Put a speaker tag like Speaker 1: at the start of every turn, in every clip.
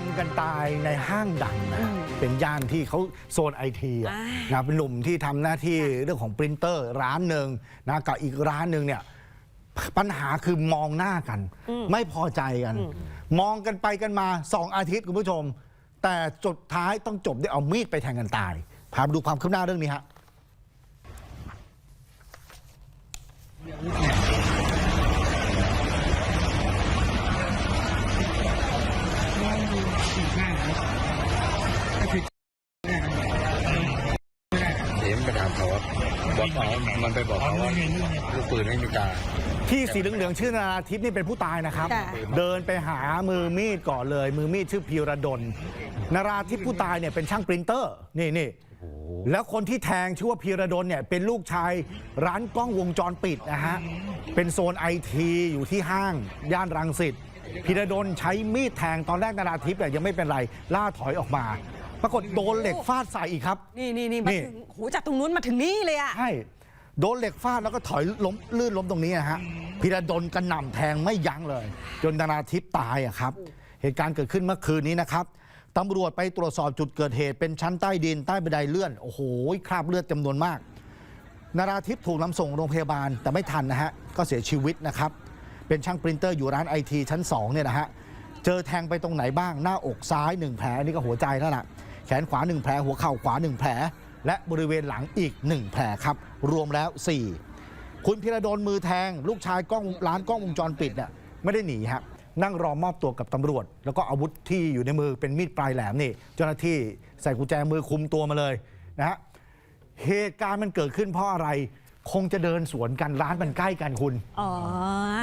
Speaker 1: งกันตายในห้างดังนะ เป็นย่านที่เขาโซนไอทีอะ
Speaker 2: อ่า
Speaker 1: นะเป็นหนุ่มที่ทำหน้าที่เรื่องของปรินเตอร์ร้านหนึ่งนะกับอีกร้านหนึ่งเนี่ยปัญหาคือมองหน้ากัน ไม่พอใจกัน มองกันไปกันมาสองอาทิตย์คุณผู้ชม แต่จุดท้ายต้องจบด้วยเอามีดไปแทงกันตายพาไปดูความคืบหน้าเรื่องนี้ฮะ
Speaker 3: ลูกปืนไม่มีกา
Speaker 1: ที่สีเหลืองๆชื่อนาราทิพย์นี่เป็นผู้ตายนะครับ
Speaker 2: ค่ะ
Speaker 1: เดินไปหามือมีดก่อนเลย มือมีดชื่อพีระดลนาราทิพย์ผู้ตายเนี่ยเป็นช่างปรินเตอร์นี่นี่แล้วคนที่แทงชื่อว่าพีระดลเนี่ยเป็นลูกชายร้านกล้องวงจรปิดนะฮะเป็นโซนไอทีอยู่ที่ห้างย่านรังสิตพีระดลใช้มีดแทงตอนแรกนาราทิพย์เนี่ยยังไม่เป็นไรล่าถอยออกมา ปรากฏโดนเหล็กฟาดใส่อีกครับ
Speaker 2: นี่นี่นี่มา
Speaker 1: นี่
Speaker 2: ถึงหูจากตรงนู้นมาถึงนี่เลยอะ
Speaker 1: ใช่ โดนเหล็กฟาดแล้วก็ถอยล้มลื่นล้มตรงนี้นะฮะพิระดลกระหน่ำแทงไม่ยั้งเลย จนธนาทิพย์ตายอะครับ เหตุการณ์เกิดขึ้นเมื่อคืนนี้นะครับตำรวจไปตรวจสอบจุดเกิดเหตุเป็นชั้นใต้ดินใต้บันไดเลื่อน โอ้โหคราบเลือดจำนวนมาก นาราทิพย์ถูกนำส่งโรงพยาบาลแต่ไม่ทันนะฮะก็เสียชีวิตนะครับ เป็นช่างปรินเตอร์อยู่ร้านไอทีชั้น2เนี่ยนะฮะเจอแทงไปตรงไหนบ้างหน้าอกซ้าย 1 แผลอันนี่ก็หัวใจแล้วล่ะแขนขวา 1 แผลหัวเข่าขวา 1 แผล และบริเวณหลังอีก 1 แผลครับ รวมแล้ว 4 คุณพิระดลมือแทง ลูกชายกล้องร้านกล้องวงจรปิดเนี่ยไม่ได้หนีฮะนั่งรอมอบตัวกับตำรวจ แล้วก็อาวุธที่อยู่ในมือเป็นมีดปลายแหลมนี่ เจ้าหน้าที่ใส่กุญแจมือคุมตัวมาเลยนะฮะเหตุการณ์มันเกิดขึ้นเพราะอะไร คงจะเดินสวนกันร้านมันใกล้กันคุณ
Speaker 2: อ๋อ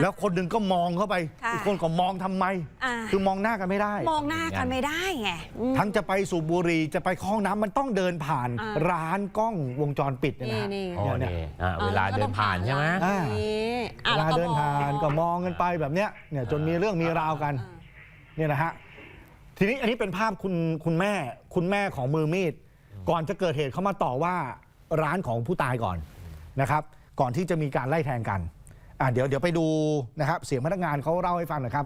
Speaker 1: แล้วคนหนึ่งก็มองเข้าไป
Speaker 2: ค่ะ
Speaker 1: อีกคนก็มองทำไม
Speaker 2: อ่า
Speaker 1: คือมองหน้ากันไม่ได้
Speaker 2: มองหน้ากันไม่ได้ไงอืม
Speaker 1: ทั้งจะไปสูบบุหรี่จะไปเข้าห้องน้ำมันต้องเดินผ่าน
Speaker 2: อ่า
Speaker 1: ร้านกล้องวงจรปิดเนี่ย
Speaker 2: นี่
Speaker 1: นะฮะ
Speaker 2: นี่
Speaker 4: อ๋อ
Speaker 1: เนี่ย
Speaker 4: นี่อ่าเวลาเดินผ่านใช่ไหม
Speaker 2: อ่า นี่อะ
Speaker 1: เว
Speaker 2: แล้
Speaker 1: ลาว
Speaker 2: ก็
Speaker 1: เดินผ่านก็มองกันไปแบบเนี้ยเนี่ยจนมีเรื่องมีราวกัน เนี่ยนะฮะ ทีนี้อันนี้เป็นภาพคุณคุณแม่ คุณแม่ของมือมีด ก่อนจะเกิดเหตุเขามาต่อว่าร้านของผู้ตายก่อนนะครับ ก่อนที่จะมีการไล่แทงกัน อะเดี๋ยวเดี๋ยวไปดูนะครับเสียงพนักงานเขาเล่าให้ฟังหน่อยครับ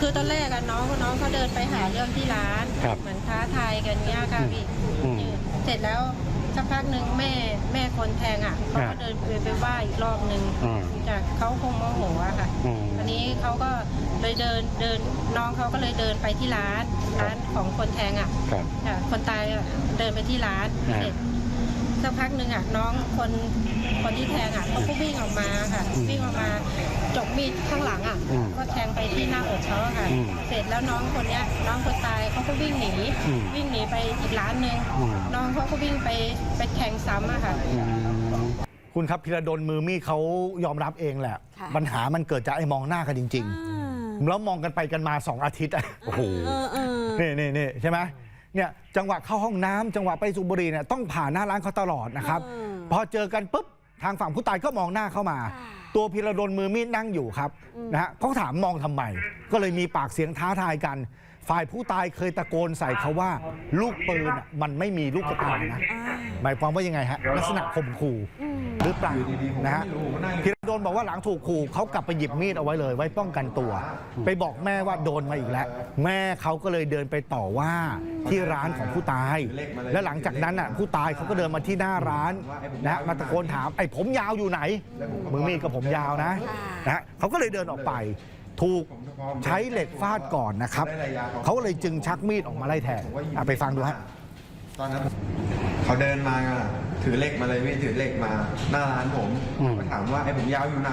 Speaker 5: คือตอนแรกอะน้องน้องเขาเดินไปหาเรื่องที่ร้าน
Speaker 4: ครับ
Speaker 5: เหมือนท้าทายกันเนี้ยค่ะพี่
Speaker 4: อืม
Speaker 5: เสร็จแล้วสักพักหนึ่งแม่แม่คนแทงอะเขาก็
Speaker 4: อ่า
Speaker 5: เดินไปไปไหว้อีกรอบหนึ่ง
Speaker 4: อืม
Speaker 5: จากเขาคงโมโหอะค่ะ
Speaker 4: อืม
Speaker 5: อันนี้เขาก็เลยเดินเดินน้องเขาก็เลยเดินไปที่ร้านร้านของคนแทงอะ
Speaker 4: ครับ
Speaker 5: ค่ะคนตายอะเดินไปที่ร้าน
Speaker 4: อ่า
Speaker 5: เสร็จ สักพักหนึ่งอะน้องคนคนที่แทงอะเขาก็วิ่งออกมาค่ะ วิ่งออกมาจกมีดข้างหลังอะ
Speaker 4: อืม
Speaker 5: ก็แทงไปที่หน้าอกเขาอะค่ะ
Speaker 4: อืม
Speaker 5: เสร็จแล้วน้องคนเนี้ย น้องคนตายเขาก็วิ่งหนี
Speaker 4: อืม
Speaker 5: วิ่งหนีไปอีกร้านหนึ่ง
Speaker 4: อืม
Speaker 5: น้องเขาก็วิ่งไปไปแทงซ้ำอะค่ะ
Speaker 4: อืม
Speaker 1: คุณครับพิระดลมือมีดเขายอมรับเองแหละ
Speaker 2: ค่ะ
Speaker 1: ปัญหามันเกิดจากไอ้มองหน้ากันจริง
Speaker 2: อ่า
Speaker 1: ๆแล้วมองกันไปกันมาสองอาทิตย์อะโอ้โห
Speaker 2: เออเออ
Speaker 1: นี่นี่นี่ใช่ไหม เนี่ยจังหวะเข้าห้องน้ำจังหวะไปสูบบุหรี่เนี่ยต้องผ่านหน้าร้านเขาตลอดนะครับ
Speaker 2: อืม
Speaker 1: พอเจอกันปุ๊บทางฝั่งผู้ตายก็มองหน้าเข้ามา
Speaker 2: ค่ะ
Speaker 1: ตัวพิระดลมือมีดนั่งอยู่ครับนะฮะเขาถามมองทำไมก็เลยมีปากเสียงท้าทายกัน ฝ่ายผู้ตายเคยตะโกนใส่เขาว่า ลูกปืนอะมันไม่มีลูกกระตานะ
Speaker 2: อ่า
Speaker 1: หมายความว่ายังไงฮะลักษณะข่มขู่หรือเปล่านะฮะพิรดลบอกว่าหลังถูกขู่เขากลับไปหยิบมีดเอาไว้เลย ไว้ป้องกันตัว ไปบอกแม่ว่าโดนมาอีกแล้ว แม่เขาก็เลยเดินไปต่อว่าที่ร้านของผู้ตาย และหลังจากนั้นอะผู้ตายเขาก็เดินมาที่หน้าร้านนะฮะมาตะโกนถามไอ้ผมยาวอยู่ไหนมือมีดกับผมยาวนะนะฮะเขาก็เลยเดินออกไป ถูกใช้เหล็กฟาดก่อนนะครับ เขาเลยจึงชักมีดออกมาไล่แทงอะไปฟังดูฮะ
Speaker 6: ตอนนั้นเขาเดินมาถือเหล็กมาเลยพี่ถือเหล็กมา หน้าร้านผม
Speaker 4: อืม
Speaker 6: ก็ถามว่าไอ้ผมยาวอยู่ไหน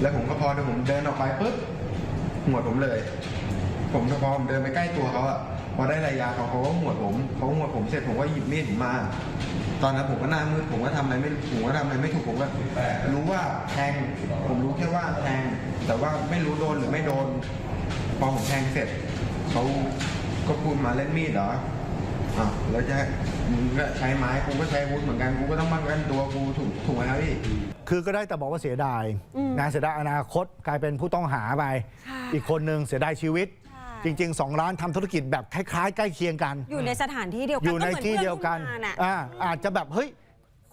Speaker 6: แล้วผมก็พอเดินผมเดินออกไปปุ๊บหมวดผมเลย ผมพอผมเดินไปใกล้ตัวเขาอะ พอได้ระยะเขาเขาก็หมวดผมเขาหมวดผมเสร็จผมก็หยิบมีดผมมา ตอนนั้นผมก็หน้ามืดผมก็ทำอะไรไม่ผมก็ทำอะไรไม่ถูกผมก็รู้ว่าแทงผมรู้แค่ว่าแทง แต่ว่าไม่รู้โดนหรือไม่โดน พอผมแทงเสร็จเขาก็พูดมาเล่นมีดเหรออะแล้วจะมึงก็ใช้ไม้กูก็ใช้อาวุธเหมือนกันกูก็ต้องป้องกันตัวกูถูกถูกไหมครับพี่
Speaker 1: คือก็ได้แต่บอกว่าเสียดายนะเสียดายอนาคตกลายเป็นผู้ต้องหาไป
Speaker 2: ค่ะ
Speaker 1: อีกคนหนึ่งเสียดายชีวิต
Speaker 2: ใช่
Speaker 1: จริงๆสองร้านทำธุรกิจแบบคล้ายๆ ใกล้เคียงกัน
Speaker 2: อยู่ในสถานที่เดียวกัน
Speaker 1: อยู่ใน
Speaker 2: ก็หมื
Speaker 1: ที่เดียวกัน
Speaker 2: พื่อร่วมงาน่ะ
Speaker 1: อ่าอาจจะแบบเฮ้ย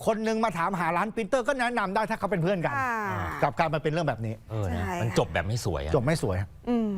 Speaker 1: คนหนึงมาถามหาร้านปรินเตอร์ก็แนะนำได้ถ้าเขาเป็นเพื่อนกัน
Speaker 2: ค่ะ
Speaker 1: กลับกลารมาเป็นเรื่องแบบนี้
Speaker 4: เออนะ
Speaker 2: ใช่
Speaker 4: มัน
Speaker 2: ค่ะ
Speaker 4: จบแบบไม่สวยอะ
Speaker 1: จบไม่สวย
Speaker 2: อืม